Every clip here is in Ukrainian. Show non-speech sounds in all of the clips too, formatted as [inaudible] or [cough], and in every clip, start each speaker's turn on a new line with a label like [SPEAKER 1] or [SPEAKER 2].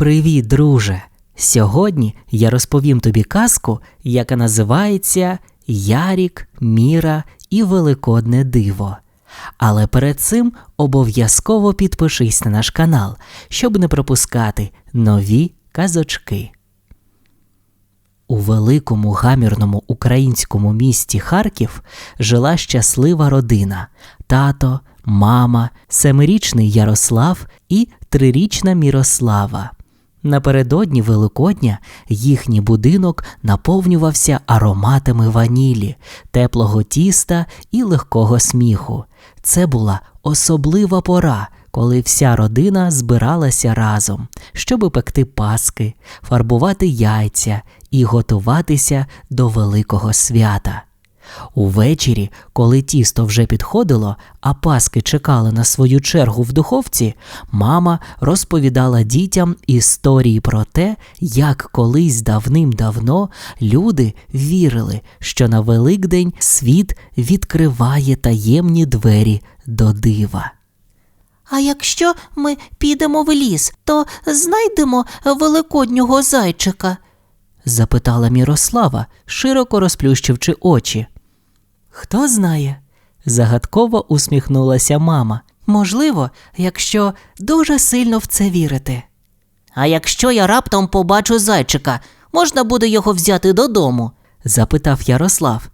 [SPEAKER 1] Привіт, друже! Сьогодні я розповім тобі казку, яка називається Ярік, Міра і Великодне диво. Але перед цим обов'язково підпишись на наш канал, щоб не пропускати нові казочки. У великому гамірному українському місті Харків жила щаслива родина тато, мама, семирічний Ярослав і трирічна Мірослава. Напередодні Великодня їхній будинок наповнювався ароматами ванілі, теплого тіста і легкого сміху. Це була особлива пора, коли вся родина збиралася разом, щоби пекти паски, фарбувати яйця і готуватися до великого свята. Увечері, коли тісто вже підходило, а паски чекали на свою чергу в духовці, мама розповідала дітям історії про те, як колись давним-давно люди вірили, що на Великдень світ відкриває таємні двері до дива.
[SPEAKER 2] А якщо ми підемо в ліс, то знайдемо великоднього зайчика.
[SPEAKER 1] запитала Мірослава, широко розплющивши очі. Хто знає? загадково усміхнулася мама. Можливо, якщо дуже сильно в це вірити.
[SPEAKER 2] А якщо я раптом побачу зайчика, можна буде його взяти додому.
[SPEAKER 1] запитав Ярослав.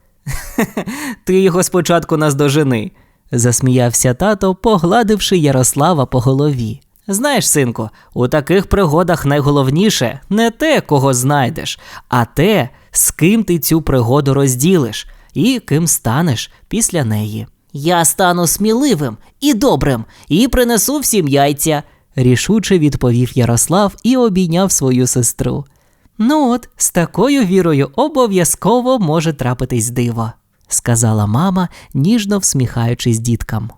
[SPEAKER 1] [laughs] Ти його спочатку наздожени, засміявся тато, погладивши Ярослава по голові. Знаєш, синку, у таких пригодах найголовніше не те, кого знайдеш, а те, з ким ти цю пригоду розділиш і ким станеш після неї.
[SPEAKER 2] Я стану сміливим і добрим і принесу всім яйця.
[SPEAKER 1] рішуче відповів Ярослав і обійняв свою сестру. Ну от, з такою вірою обов'язково може трапитись диво, сказала мама, ніжно всміхаючись діткам.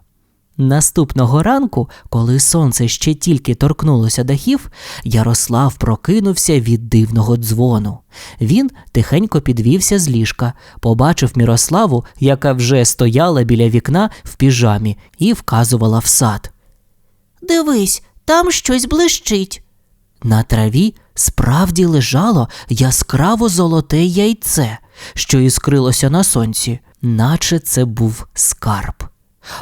[SPEAKER 1] Наступного ранку, коли сонце ще тільки торкнулося дахів, Ярослав прокинувся від дивного дзвону. Він тихенько підвівся з ліжка, побачив Мірославу, яка вже стояла біля вікна в піжамі і вказувала в сад.
[SPEAKER 2] Дивись, там щось блищить.
[SPEAKER 1] На траві справді лежало яскраво золоте яйце, що іскрилося на сонці, наче це був скарб.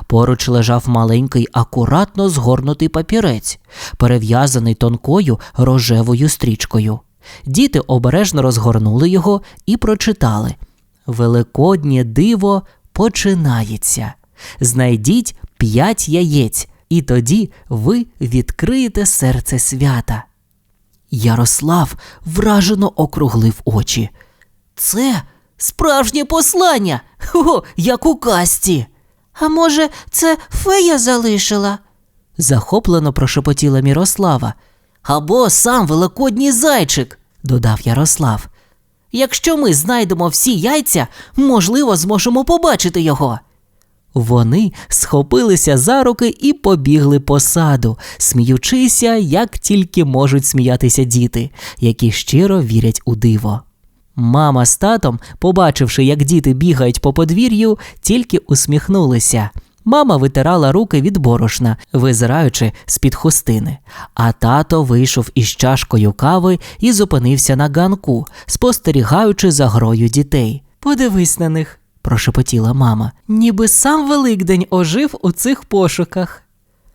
[SPEAKER 1] Поруч лежав маленький, акуратно згорнутий папірець, перев'язаний тонкою рожевою стрічкою. Діти обережно розгорнули його і прочитали Великоднє диво починається. Знайдіть п'ять яєць, і тоді ви відкриєте серце свята. Ярослав вражено округлив очі.
[SPEAKER 2] Це справжнє послання, О, як у касті. А може, це фея залишила?
[SPEAKER 1] захоплено прошепотіла Мірослава.
[SPEAKER 2] Або сам великодній зайчик.
[SPEAKER 1] додав Ярослав.
[SPEAKER 2] Якщо ми знайдемо всі яйця, можливо, зможемо побачити його.
[SPEAKER 1] Вони схопилися за руки і побігли по саду, сміючися, як тільки можуть сміятися діти, які щиро вірять у диво. Мама з татом, побачивши, як діти бігають по подвір'ю, тільки усміхнулися. Мама витирала руки від борошна, визираючи з-під хустини. А тато вийшов із чашкою кави і зупинився на ганку, спостерігаючи за грою дітей. Подивись на них, прошепотіла мама. Ніби сам Великдень ожив у цих пошуках.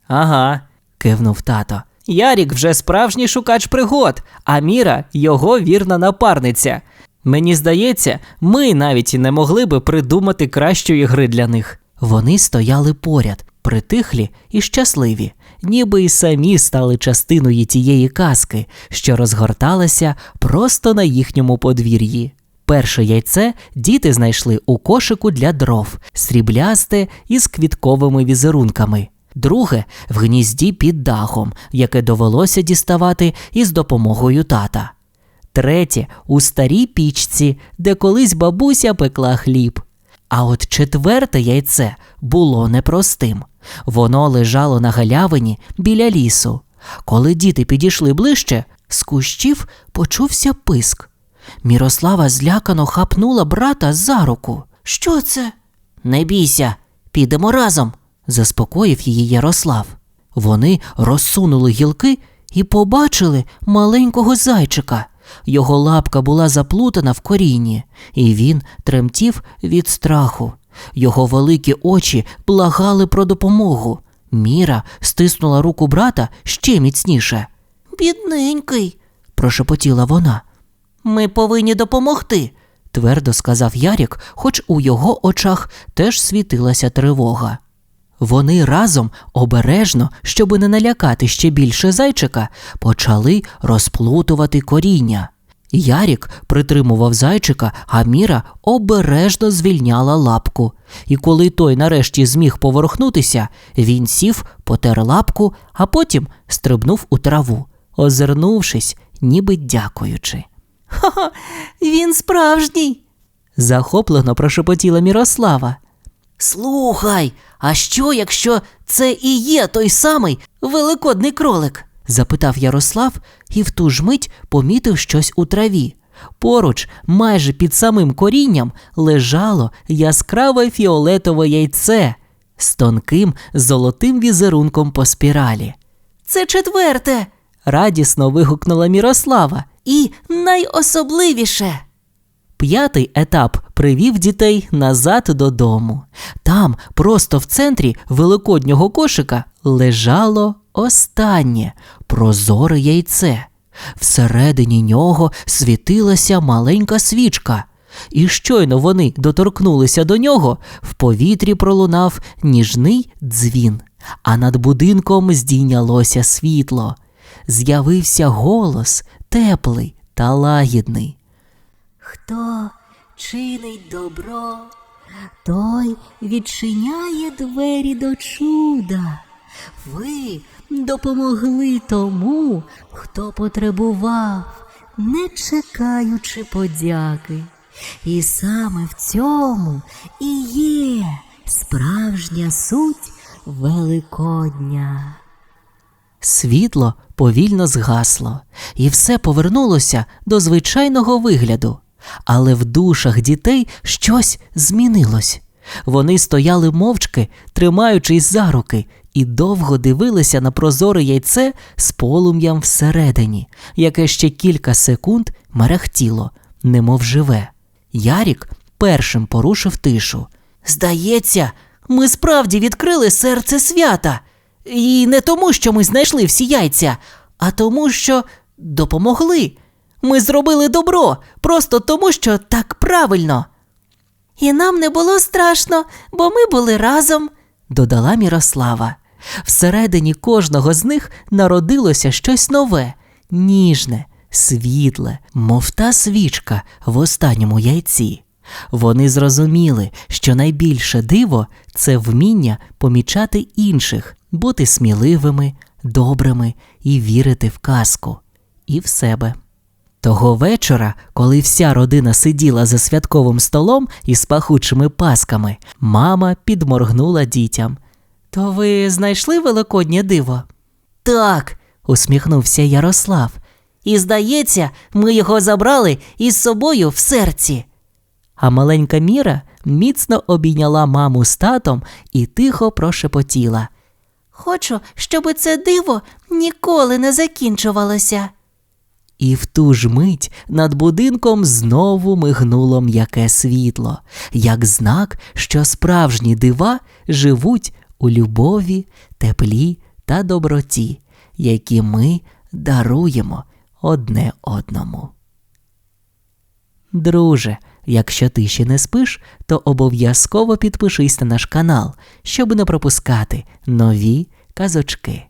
[SPEAKER 1] Ага, кивнув тато. Ярік вже справжній шукач пригод, а Міра його вірна напарниця. Мені здається, ми навіть і не могли би придумати кращої гри для них. Вони стояли поряд, притихлі і щасливі, ніби й самі стали частиною тієї казки, що розгорталася просто на їхньому подвір'ї. Перше яйце діти знайшли у кошику для дров, сріблясте із квітковими візерунками. Друге в гнізді під дахом, яке довелося діставати із допомогою тата. Третє у старій пічці, де колись бабуся пекла хліб. А от четверте яйце було непростим. Воно лежало на галявині біля лісу. Коли діти підійшли ближче, з кущів почувся писк. Мірослава злякано хапнула брата за руку.
[SPEAKER 2] Що це? Не бійся, підемо разом.
[SPEAKER 1] заспокоїв її Ярослав. Вони розсунули гілки
[SPEAKER 2] і побачили маленького зайчика. Його лапка була заплутана в корінні, і він тремтів від страху. Його великі очі благали про допомогу. Міра стиснула руку брата ще міцніше. Бідненький, прошепотіла вона. Ми повинні допомогти, твердо сказав Ярік, хоч у його очах теж світилася тривога. Вони разом обережно, щоби не налякати ще більше зайчика, почали розплутувати коріння. Ярік притримував зайчика, а Міра обережно звільняла лапку. І коли той нарешті зміг поворухнутися, він сів, потер лапку, а потім стрибнув у траву, озирнувшись, ніби дякуючи. Ха, він справжній. захоплено прошепотіла Мірослава. Слухай, а що, якщо це і є той самий великодний кролик? запитав Ярослав і в ту ж мить помітив щось у траві. Поруч, майже під самим корінням, лежало яскраве фіолетове яйце з тонким золотим візерунком по спіралі. Це четверте. радісно вигукнула Мірослава. І найособливіше. П'ятий етап привів дітей назад додому. Там, просто в центрі великоднього кошика, лежало останнє прозоре яйце. Всередині нього світилася маленька свічка. І щойно вони доторкнулися до нього, в повітрі пролунав ніжний дзвін, а над будинком здійнялося світло. З'явився голос теплий та лагідний.
[SPEAKER 3] Хто чинить добро, той відчиняє двері до чуда. Ви допомогли тому, хто потребував, не чекаючи подяки. І саме в цьому і є справжня суть Великодня.
[SPEAKER 2] Світло повільно згасло, і все повернулося до звичайного вигляду. Але в душах дітей щось змінилось. Вони стояли мовчки, тримаючись за руки, і довго дивилися на прозоре яйце з полум'ям всередині, яке ще кілька секунд мерехтіло, немов живе. Ярік першим порушив тишу. Здається, ми справді відкрили серце свята. І не тому, що ми знайшли всі яйця, а тому, що допомогли. Ми зробили добро, просто тому, що так правильно.
[SPEAKER 3] І нам не було страшно, бо ми були разом.
[SPEAKER 2] додала Мірослава. Всередині кожного з них народилося щось нове, ніжне, світле, мов та свічка в останньому яйці. Вони зрозуміли, що найбільше диво це вміння помічати інших, бути сміливими, добрими і вірити в казку і в себе. Того вечора, коли вся родина сиділа за святковим столом із пахучими пасками, мама підморгнула дітям. То ви знайшли великоднє диво?
[SPEAKER 3] Так,
[SPEAKER 2] усміхнувся Ярослав.
[SPEAKER 3] і здається, ми його забрали із собою в серці.
[SPEAKER 2] А маленька Міра міцно обійняла маму з татом і тихо прошепотіла.
[SPEAKER 3] Хочу, щоб це диво ніколи не закінчувалося.
[SPEAKER 2] І в ту ж мить над будинком знову мигнуло м'яке світло, як знак, що справжні дива живуть у любові, теплі та доброті, які ми даруємо одне одному. Друже, якщо ти ще не спиш, то обов'язково підпишись на наш канал, щоб не пропускати нові казочки.